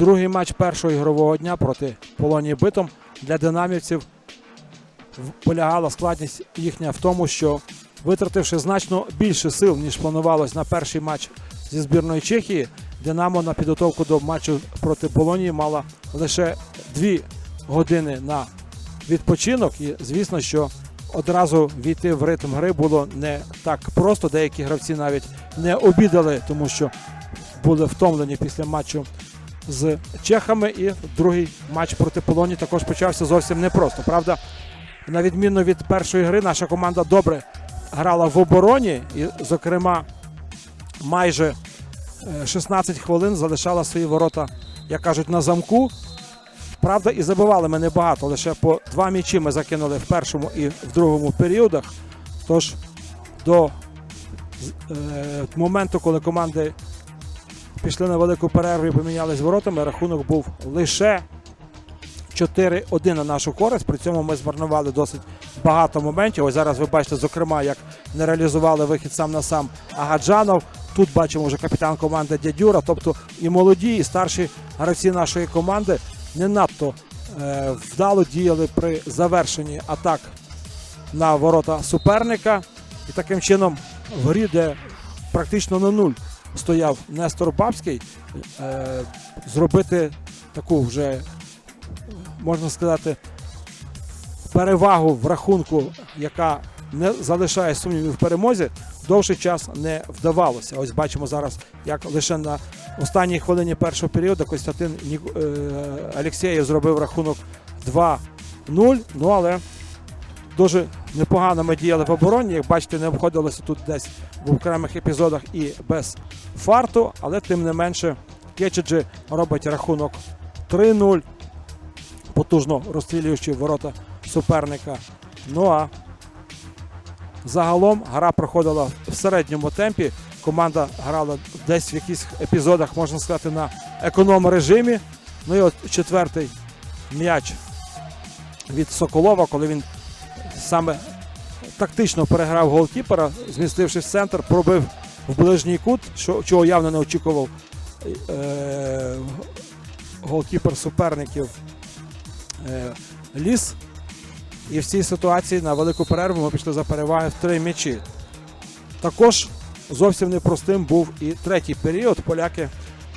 Другий матч першого ігрового дня проти Полонії Битом для динамівців полягала складність їхня в тому, що витративши значно більше сил, ніж планувалось на перший матч зі збірної Чехії, Динамо на підготовку до матчу проти Болонії мала лише дві години на відпочинок. І звісно, що одразу війти в ритм гри було не так просто. Деякі гравці навіть не обідали, тому що були втомлені після матчу з чехами. І другий матч проти Полонії також почався зовсім непросто. Правда, на відміну від першої гри, наша команда добре грала в обороні, і, зокрема, майже е, 16 хвилин залишала свої ворота, як кажуть, на замку. Правда, і забивали ми небагато, лише по два м'ячі ми закинули в першому і в другому періодах. Тож до е, моменту, коли команди пішли на велику перерву і помінялись воротами, рахунок був лише 4-1 на нашу користь. При цьому ми змарнували досить багато моментів. Ось зараз ви бачите, зокрема, як не реалізували вихід сам на сам Агаджанов. Тут бачимо вже капітан команди Дядюра. Тобто і молоді, і старші гравці нашої команди не надто е, вдало діяли при завершенні атак на ворота суперника. І таким чином в грі, де практично на нуль стояв Нестор Бабський, е, зробити таку вже, можна сказати, перевагу в рахунку, яка не залишає сумнівів в перемозі, довший час не вдавалося. Ось бачимо зараз, як лише на останній хвилині першого періоду Костянтин е, Алєксєєв зробив рахунок 2-0. Ну але дуже непогано ми діяли в обороні. Як бачите, не обходилося тут десь в окремих епізодах і без фарту, але тим не менше Кечеджі робить рахунок 3-0, потужно розстрілюючи ворота суперника. Ну а загалом гра проходила в середньому темпі. Команда грала десь в якихось епізодах, можна сказати, на економ режимі. Ну і от четвертий м'яч від Соколова, коли він саме тактично переграв голкіпера, змістившись в центр, пробив в ближній кут, що, чого явно не очікував е, голкіпер суперників е, Ліс. І в цій ситуації на велику перерву ми пішли за переваги в три м'ячі. Також зовсім непростим був і третій період. Поляки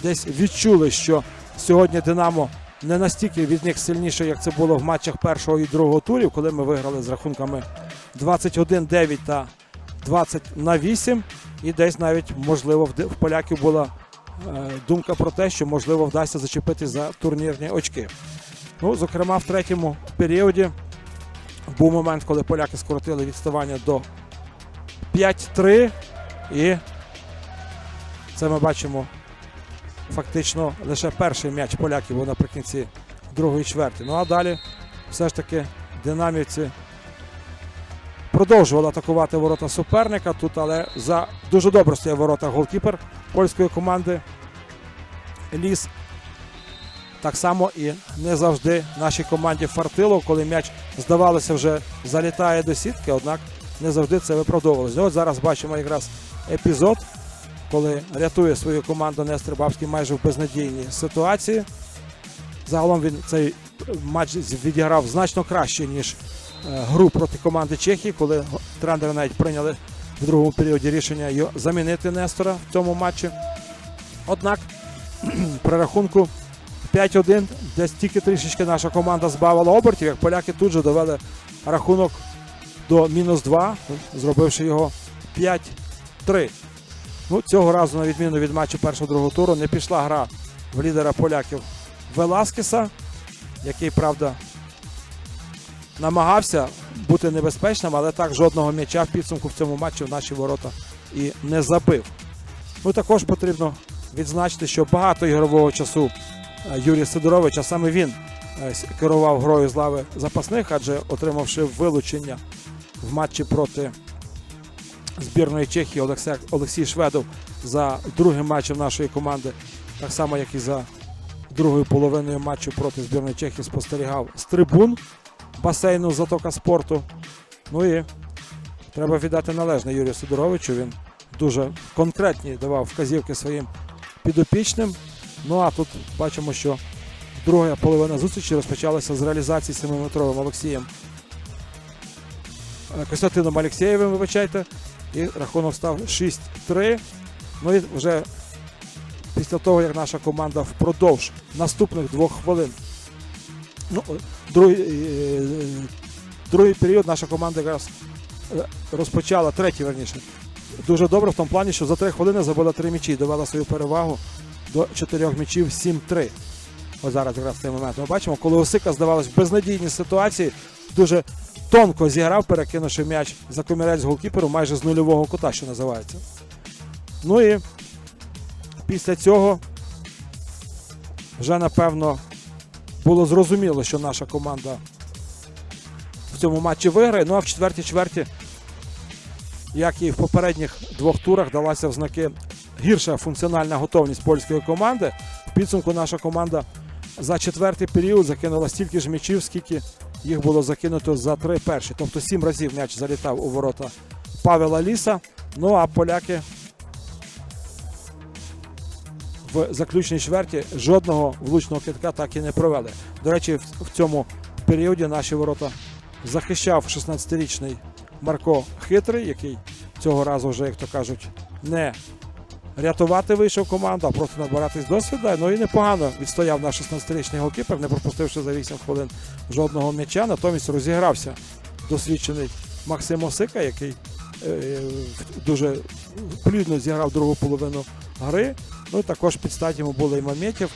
десь відчули, що сьогодні Динамо не настільки від них сильніше, як це було в матчах першого і другого турів, коли ми виграли з рахунками 21-9 та 20 на 8. І десь навіть, можливо, в поляків була е, думка про те, що можливо вдасться зачепити за турнірні очки. Ну, зокрема, в третьому періоді був момент, коли поляки скоротили відставання до 5-3. І це ми бачимо фактично лише перший м'яч поляків був наприкінці другої чверті. Ну а далі все ж таки динамівці продовжували атакувати ворота суперника. Тут, але за дуже добре стояв ворота голкіпер польської команди Ліс. Так само і не завжди нашій команді фартило, коли м'яч, здавалося, вже залітає до сітки, однак не завжди це виправдовувалося. Ось зараз бачимо якраз епізод, коли рятує свою команду Нестор Бабський майже в безнадійній ситуації. Загалом він цей матч відіграв значно краще, ніж е, гру проти команди Чехії, коли тренери навіть прийняли в другому періоді рішення замінити Нестора в цьому матчі. Однак при рахунку 5-1, десь тільки трішечки наша команда збавила обертів, як поляки тут же довели рахунок до мінус 2, зробивши його 5-3. Ну, цього разу, на відміну від матчу першого-другого туру, не пішла гра в лідера поляків Веласкеса, який, правда, намагався бути небезпечним, але так жодного м'яча в підсумку в цьому матчі в наші ворота і не забив. Ну, також потрібно відзначити, що багато ігрового часу е, Юрій Сидорович, а саме він е, керував грою з лави запасних, адже отримавши вилучення в матчі проти збірної Чехії Олексій, Шведов за другим матчем нашої команди, так само як і за другою половиною матчу проти збірної Чехії спостерігав з трибун басейну Затока спорту. Ну і треба віддати належне Юрію Сидоровичу. Він дуже конкретні давав вказівки своїм підопічним. Ну а тут бачимо, що друга половина зустрічі розпочалася з реалізації 7-метровим Олексієм е, Костянтином Алєксєєвим, вибачайте. І рахунок став 6-3. Ну і вже після того, як наша команда впродовж наступних двох хвилин. Ну, другий, е, другий період наша команда якраз е, розпочала, третій верніше. Дуже добре в тому плані, що за три хвилини забила три м'ячі і довела свою перевагу до чотирьох м'ячів 7-3. Ось зараз якраз цей момент ми бачимо, коли Осика здавалось в безнадійній ситуації, дуже тонко зіграв, перекинувши м'яч за комірець голкіперу майже з нульового кута, що називається. Ну і після цього вже напевно було зрозуміло, що наша команда в цьому матчі виграє. Ну а в четвертій чверті, як і в попередніх двох турах, далася в знаки гірша функціональна готовність польської команди. В підсумку наша команда за четвертий період закинула стільки ж м'ячів, скільки їх було закинуто за три перші. Тобто сім разів м'яч залітав у ворота Павела Ліса. Ну а поляки в заключній чверті жодного влучного китка так і не провели. До речі, в- цьому періоді наші ворота захищав 16-річний Марко Хитрий, який цього разу вже, як то кажуть, не рятувати вийшов команду, а просто набиратись досвіду. Ну і непогано відстояв наш 16-річний голкіпер, не пропустивши за 8 хвилин жодного м'яча. Натомість розігрався досвідчений Максим Осика, який е, дуже плідно зіграв другу половину гри. Ну і також під стать йому були і Маметів.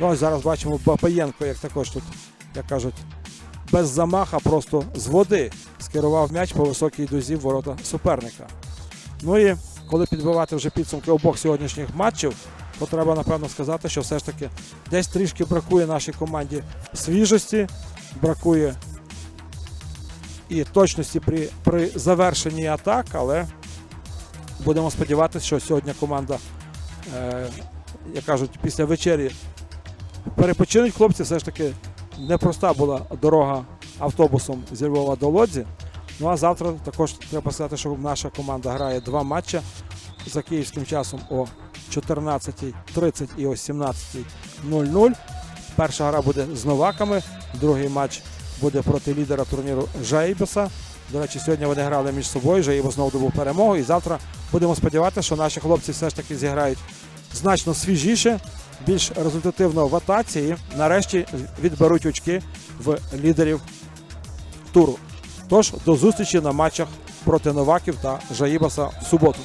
Ну ось зараз бачимо Бабаєнко, як також тут, як кажуть, без замаха, просто з води скерував м'яч по високій дозі в ворота суперника. Ну і коли підбивати вже підсумки обох сьогоднішніх матчів, то треба напевно сказати, що все ж таки десь трішки бракує нашій команді свіжості, бракує і точності при, при завершенні атак, але будемо сподіватися, що сьогодні команда, е, як кажуть, після вечері перепочинуть хлопці. Все ж таки непроста була дорога автобусом зі Львова до Лодзі. Ну а завтра також треба сказати, що наша команда грає два матчі за київським часом о 14.30 і о 17.00. Перша гра буде з новаками, другий матч буде проти лідера турніру Жайбеса. До речі, сьогодні вони грали між собою, Жаїбо знову добув перемогу. І завтра будемо сподіватися, що наші хлопці все ж таки зіграють значно свіжіше, більш результативно в атаці і нарешті відберуть очки в лідерів туру. Тож до зустрічі на матчах проти Новаків та Жаїбаса в суботу.